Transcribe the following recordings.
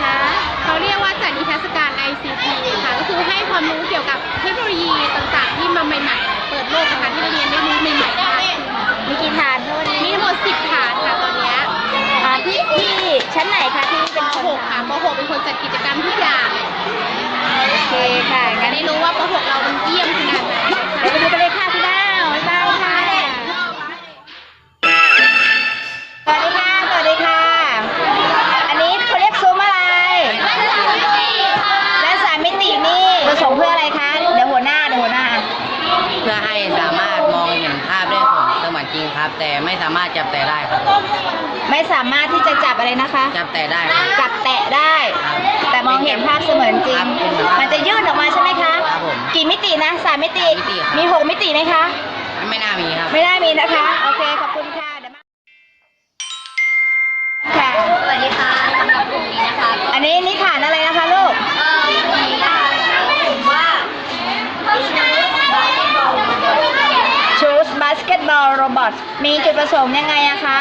คะเขาเรียกว่าจัดนิทรรศการ ICT ค่ะ ก็คือให้ความรู้เกี่ยวกับเทคโนโลยีต่างๆ ที่มาใหม่ๆ เปิดโลกนะคะที่นักเรียนได้รู้ใหม่ๆมากขึ้นมีกี่ฐานโทษมีทั้งหมด10ฐานค่ะตอนเนี้ยอ่าที่ที่ชั้นไหนคะที่ปเป็นคน .6 ค่ะป .6 เป็นคนจัดกิจกรรมทุกอย่างามารถที่จะจับอะไรนะคะ จับแต่ได้ครับ จับแตะได้แต่มองเห็นภาพเสมือนจริงมันจะยื่นออกมาใช่ไหมคะ ครับผมกี่มิตินะสามมิติมิติครับ มีหกมิติไหมคะ ไม่น่ามีครับ ไม่ได้มีนะคะ โอเค ขอบคุณค่ะเดี๋ยวมาค่ะ สวัสดีค่ะสำหรับกลุ่มนี้นะคะอันนี้นี่ฐานอะไรนะคะลูก เอ่อมีนะคะผมว่าชูสบาสเกตบอลโรบอทมีจุดประสงค์ยังไงอะคะ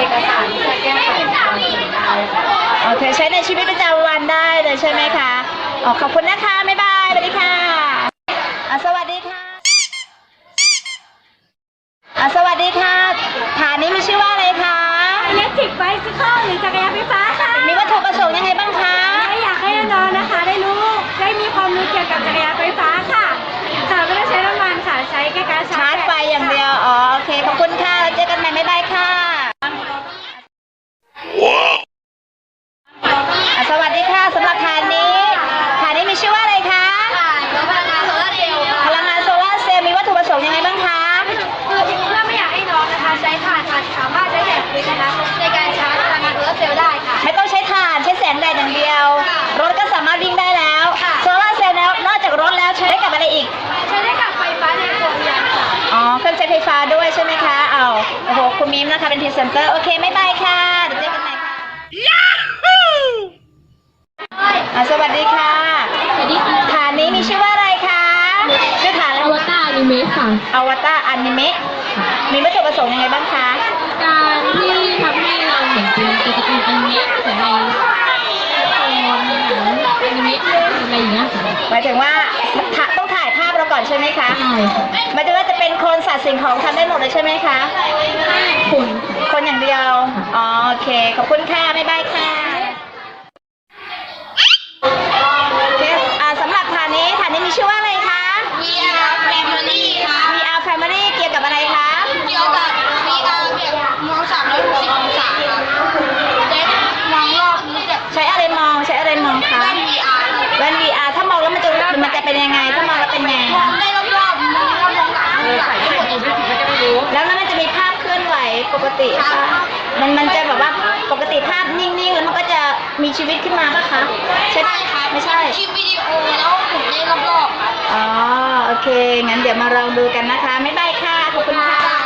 อกสารที่จะแก้ไขตอนนี้ได้ค่ะ โอเคใช้ในชีวิตประจำวันได้เลยใช่ไหมคะอ๋อขอบคุณนะคะ บ๊ายบาย สวัสดีค่ะอะสวัสดีค่ะอะสวัสดีค่ะ ฐานนี้มีชื่อว่าอะไรคะ อิเล็กทริกไบซิเคิลหรือจักรยานไฟฟ้าค่ะมีวัตถุประสงค์ยังไงบ้างคะ และอยากให้น้องๆนะคะ ได้รู้ได้มีความรู้เกี่ยวกับจักรยานไฟฟ้าค่ะค่ะไม่ต้องใช้น้ำมันค่ะ ใช้แค่การชาชาร์ร์จจไฟอย่างเดียว อ๋อ โอเค ขอบคุณค่ะแล้วเจอกันใหม่บ๊ายบายค่ะอะ มิมนะคะ เป็นพรีเซนเตอร์ โอเคไม่บายค่ะ เดี๋ยวเจอกันใหม่ค่ะอะสวัสดีค่ะ สวัสดีค่ะฐานนี้มีชื่อว่าอะไรคะชื่อฐานอะไรอวตารอนิเมะค่ะ อวตารอนิเมะ มีวัตถุประสงค์ยังไงบ้างคะ การที่ทำให้เราเห็นเป็นกิจกรรมอนิเมะของในละครหนังอนิเมะอะไรอย่างเงี้ยหมายถึงว่าต องถ่ายภาพเราก่อนใช่ไหมคะใช่ค่ะหมายถึงว่าจะเป็นคนสัตว์สิ่งของทำได้หมดเลยใช่ไหมคะ คน คนอย่างเดียว อ๋อโอเค ขอบคุณค่ะ บ๊ายบายค่ะ ติปะมันมันจะแบบว่าปกติภาพนิ่งๆ แล้วมันก็จะมีชีวิตขึ้นมาปะคะใช่ปะไม่ใช่ คลิปวิดีโอแล้วหมุนได้รอบๆครับอ๋อ โอเค งั้นเดี๋ยวมาลองดูกันนะคะ ไม่บายค่ะ ขอบคุณค่ะอะ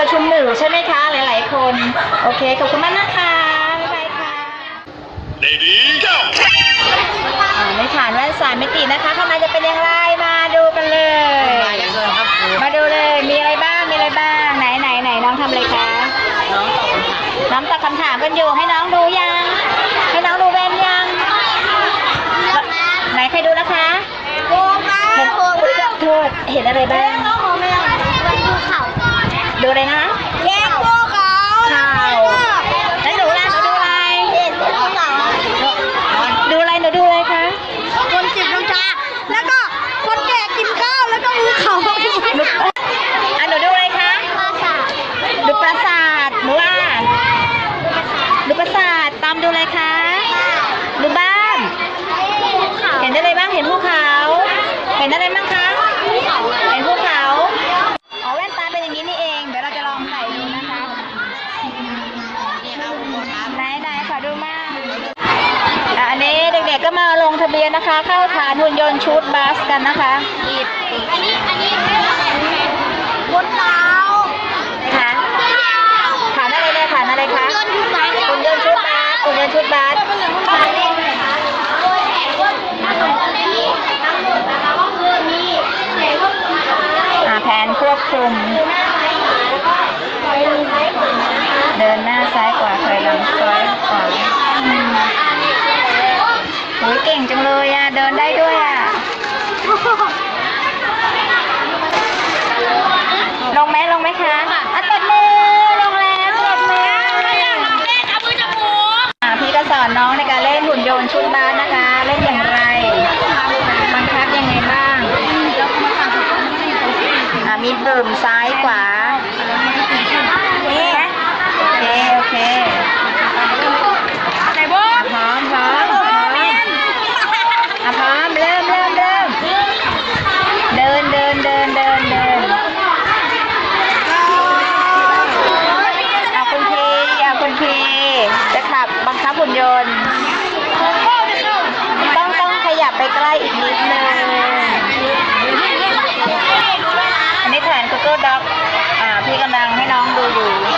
ประชุมหมู่ใช่ไหมคะ หลาย ๆ คน โอเค ขอบคุณมากนะคะบ๊ายบายค่ะ Lady go อ่าในฐานแว่นสายมิตินะคะข้างในจะเป็นอย่างไรมาดูกันเลย มาเลยครับมาดูเลย มีอะไรบ้าง มีอะไรบ้าง ไหนไหนไหนน้องทำอะไรคะ น้องตอบคำถามน้องตอบคำถามกันอยู่ให้น้องดูยัง ให้น้องดูแว่นยัง ไหนใครดูนะคะโอ้ค่โกงเเห็นอะไรบ้าง เจออะนะ แยกพวกเขา ข่ เรียนนะคะ เข้าฐานหุ่นยนต์ชุดบาสกันนะคะอีดอันนี้อันนี้บนลาวนะค่ะฐานอะไรเนี่ยฐานอะไรคะหุ่นยนต์ชุดบาสหุ่นยนต์ชุดบาส น้องในการเล่นหุ่นยนต์ชุดบานนะคะ เล่นอย่างไรบังคับยังไงบ้างมีเบิ่มซ้ายขวา ยนต์ ต้องต้องขยับไปใกล้อีกนิดนึง อันนี้แผน Google Doc อ่าพี่กำลังให้น้องดูอยู่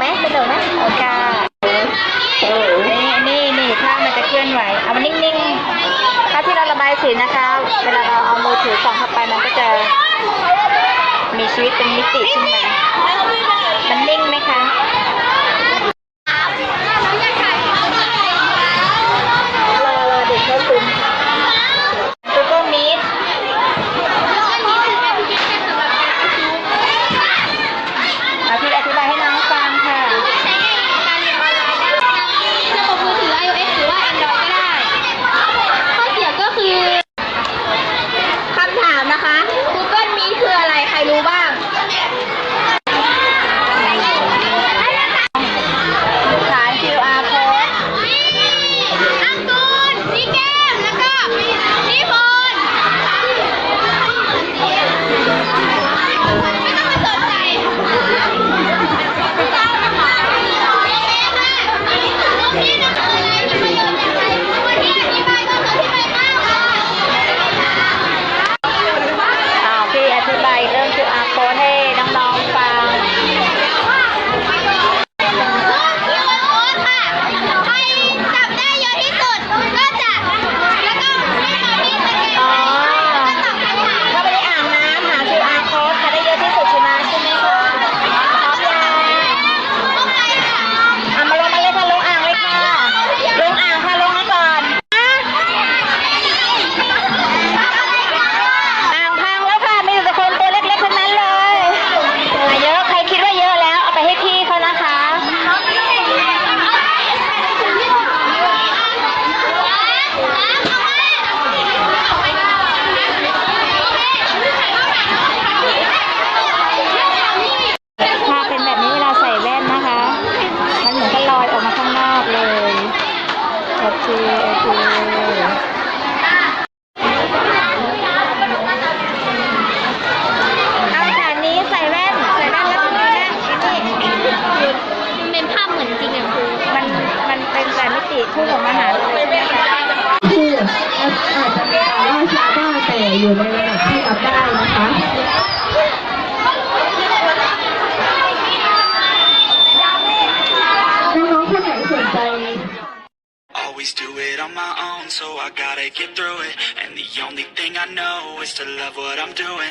ไหมกระโดดไหมโอเคนี่นี่นี่ภามันจะเคลื่อนไหว เอามันนิ่งๆ ถ้าที่เราระบายสีนะคะ เวลาเราเอามือถือส่องเข้าไปมันก็จะ มีชีวิตเป็นมิติขึ้นมา มันนิ่งไหมคะ to love what I'm doing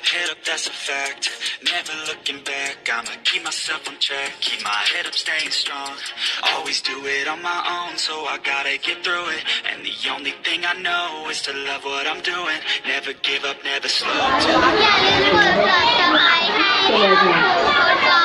head up, that's a fact. Never looking back, I'ma keep myself on track. Keep my head up, staying strong. Always do it on my own, so I gotta get through it. And the only thing I know is to love what I'm doing. Never give up, never slow. Till I...